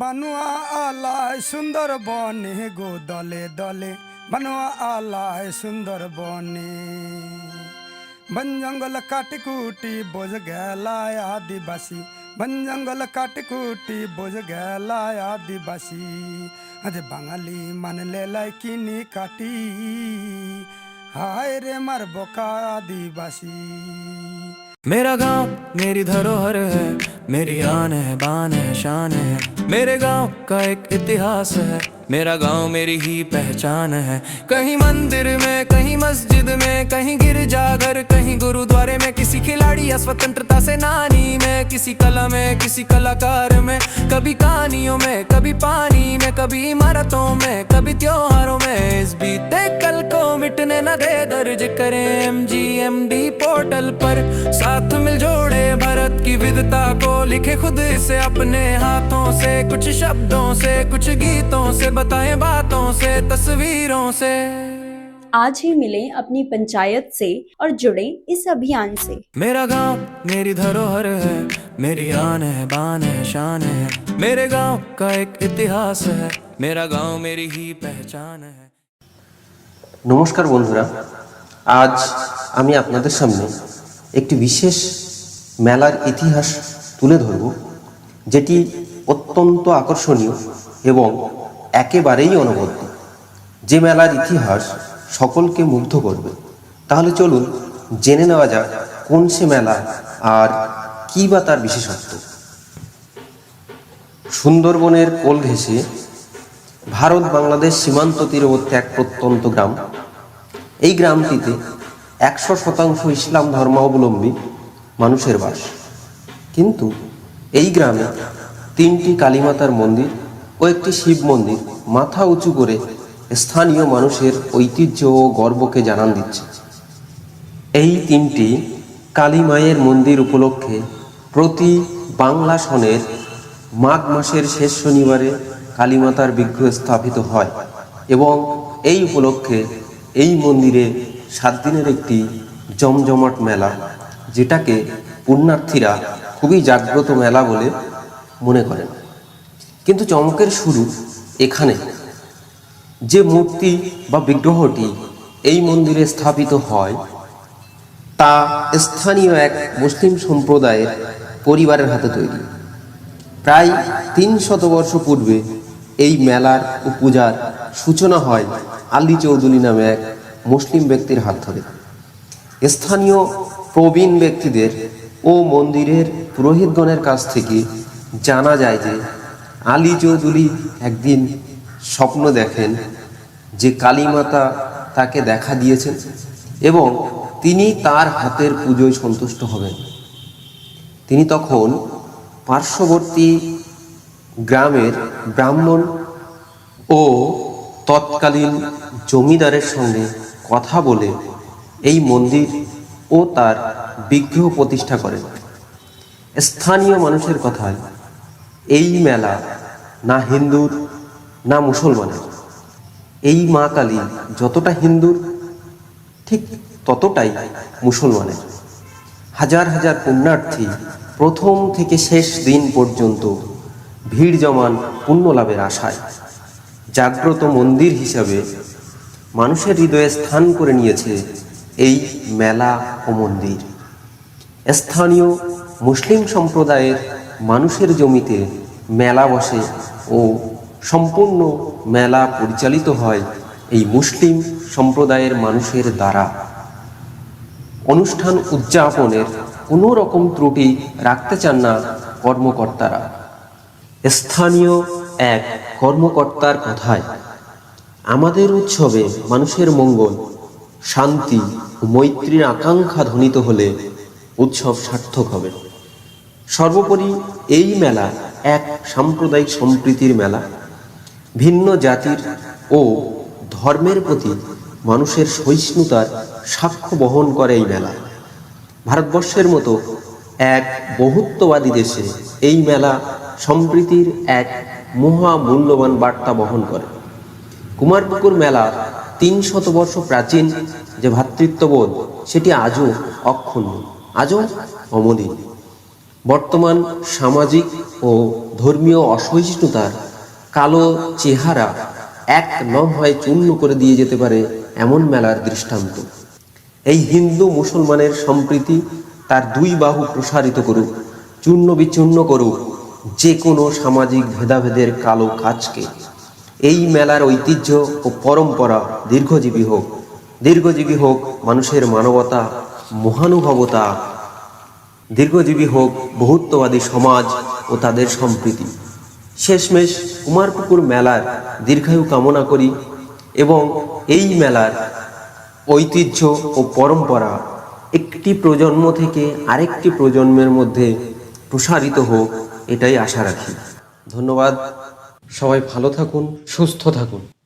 বানুয়া আলায় সুন্দর বনে গো দলে দলে, বানুয়া আলায় সুন্দর বনে বন জঙ্গল কাটকুটি বোঝ গেলায় আদিবাসী, বন জঙ্গল কাটকুটি বোঝ গেলায় আদিবাসী। আজ বাঙালি মানলে লাই কিনি কাটি, হায় রে মার বোকা আদিবাসী। मेरा गाँव मेरी धरोहर है, मेरी आन है, बान है, शान है। मेरे गाँव का एक इतिहास है। मेरा गाँव मेरी ही पहचान है। कहीं मंदिर में, कहीं मस्जिद में, कहीं गिरजाघर, कहीं गुरुद्वारे में किसी खिलाड़ी या स्वतंत्रता सेनानी में, किसी कला में, किसी कलाकार में, कभी कहानियों में, कभी पानी में, कभी इमारतों में, कभी त्योहारों में। इस बीते कल को मिटने न दे दर्ज करें M G M D portal पर। साथ मिल लिखे खुद से अपने हाथों से कुछ शब्दों से कुछ गीतों से बताएं बातों से तस्वीरों से आज ही मिलें अपनी पंचायत से और जुड़ें इस अभियान से मेरा गांव मेरी धरोहर है मेरी आन है बान है शान है मेरे गांव का एक इतिहास है मेरा गांव मेरी ही पहचान है নমস্কার বন্ধুরা আজ আমি আপনাদের সামনে একটি বিশেষ মেলার ইতিহাস তুলে ধরব, যেটি অত্যন্ত আকর্ষণীয় এবং একেবারেই অনবদ্য। যে মেলার ইতিহাস সকলকে মুগ্ধ করবে। তাহলে চলুন জেনে নেওয়া যাক কোন সে মেলা আর কী বা তার বিশেষত্ব। সুন্দরবনের কোল ঘেঁষে ভারত বাংলাদেশ সীমান্ত তীরবর্তী এক প্রত্যন্ত গ্রাম। এই গ্রামটিতে একশো শতাংশ ইসলাম ধর্মাবলম্বী মানুষের বাস। কিন্তু এই গ্রামে তিনটি কালীমাতার মন্দির ও একটি শিব মন্দির মাথা উঁচু করে স্থানীয় মানুষের ঐতিহ্য ও গর্বকে জানান দিচ্ছে। এই তিনটি কালী মায়ের মন্দির উপলক্ষে প্রতি বাংলা সনের মাঘ মাসের শেষ শনিবারে কালীমাতার বিগ্রহ স্থাপিত হয় এবং এই উপলক্ষে এই মন্দিরে সাত দিনের একটি জমজমাট মেলা, যেটাকে পুণ্যার্থীরা খুবই জাগ্রত মেলা বলে মনে করেন। কিন্তু চমকের শুরু এখানে। যে মূর্তি বা বিগ্রহটি এই মন্দিরে স্থাপিত হয়, তা স্থানীয় এক মুসলিম সম্প্রদায়ের পরিবারের হাতে তৈরি। প্রায় তিন শতবর্ষ পূর্বে এই মেলার ও পূজার সূচনা হয় আলী চৌধুরী নামে এক মুসলিম ব্যক্তির হাত ধরে। স্থানীয় প্রবীণ ব্যক্তিদের ও মন্দিরের পুরোহিতগণের কাছ থেকে জানা যায় যে আলী চৌধুরী একদিন স্বপ্ন দেখেন যে কালীমাতা তাকে দেখা দিয়েছেন এবং তিনি তার হাতের পুজোয় সন্তুষ্ট হবেন। তিনি তখন পার্শ্ববর্তী গ্রামের ব্রাহ্মণ ও তৎকালীন জমিদারের সঙ্গে কথা বলে এই মন্দির ও তার বিগ্রহ প্রতিষ্ঠা করেন। স্থানীয় মানুষের কথায় এই মেলা না হিন্দুর, না মুসলমানের। এই মা কালী যতটা হিন্দুর, ঠিক ততটাই মুসলমানের। হাজার হাজার পুণ্যার্থী প্রথম থেকে শেষ দিন পর্যন্ত ভিড় জমান পুণ্য লাভের আশায়। জাগ্রত মন্দির হিসাবে মানুষের হৃদয়ে স্থান করে নিয়েছে এই মেলা ও মন্দির। স্থানীয় মুসলিম সম্প্রদায়ের মানুষের জমিতে মেলা বসে ও সম্পূর্ণ মেলা পরিচালিত হয় এই মুসলিম সম্প্রদায়ের মানুষের দ্বারা। অনুষ্ঠান উদযাপনের কোনো রকম ত্রুটি রাখতে চান না কর্মকর্তারা। স্থানীয় এক কর্মকর্তার কথায়, আমাদের উৎসবে মানুষের মঙ্গল, শান্তি ও মৈত্রীর আকাঙ্ক্ষা ধ্বনিত হলে উৎসব সার্থক হবে। সর্বোপরি এই মেলা এক সাম্প্রদায়িক সম্প্রীতির মেলা। ভিন্ন জাতির ও ধর্মের প্রতি মানুষের সহিষ্ণুতার সাক্ষ্য বহন করে এই মেলা। ভারতবর্ষের মতো এক বহুত্ববাদী দেশে এই মেলা সম্প্রীতির এক মহা মূল্যবান বার্তা বহন করে। কুমারপুকুর মেলা তিন শত বর্ষ প্রাচীন যে ভ্রাতৃত্ববোধ সেটি আজও অক্ষুণ্ণ। আজও অমলিন। বর্তমান সামাজিক ও ধর্মীয় অসহিষ্ণুতার কালো চেহারা এক লম্হায় চূর্ণ করে দিয়ে যেতে পারে এমন মেলার দৃষ্টান্ত। এই হিন্দু মুসলমানের সম্প্রীতি তার দুই বাহু প্রসারিত করুক, চূর্ণ বিচূর্ণ করুক, যে কোনো সামাজিক ভেদাভেদের কালো কাজকে। এই মেলার ঐতিহ্য ও পরম্পরা দীর্ঘজীবী হোক দীর্ঘজীবী হোক মানুষের মানবতা মহানুভবতা। দীর্ঘজীবী হোক, বহুত্ববাদী সমাজ ও তাদের সম্প্রীতি। শেষমেশ কুমারপুকুর মেলার দীর্ঘায়ু কামনা করি এবং এই মেলার ঐতিহ্য ও পরম্পরা একটি প্রজন্ম থেকে আরেকটি প্রজন্মের মধ্যে প্রসারিত হোক, এটাই আশা রাখি। ধন্যবাদ। সবাই ভালো থাকুন, সুস্থ থাকুন।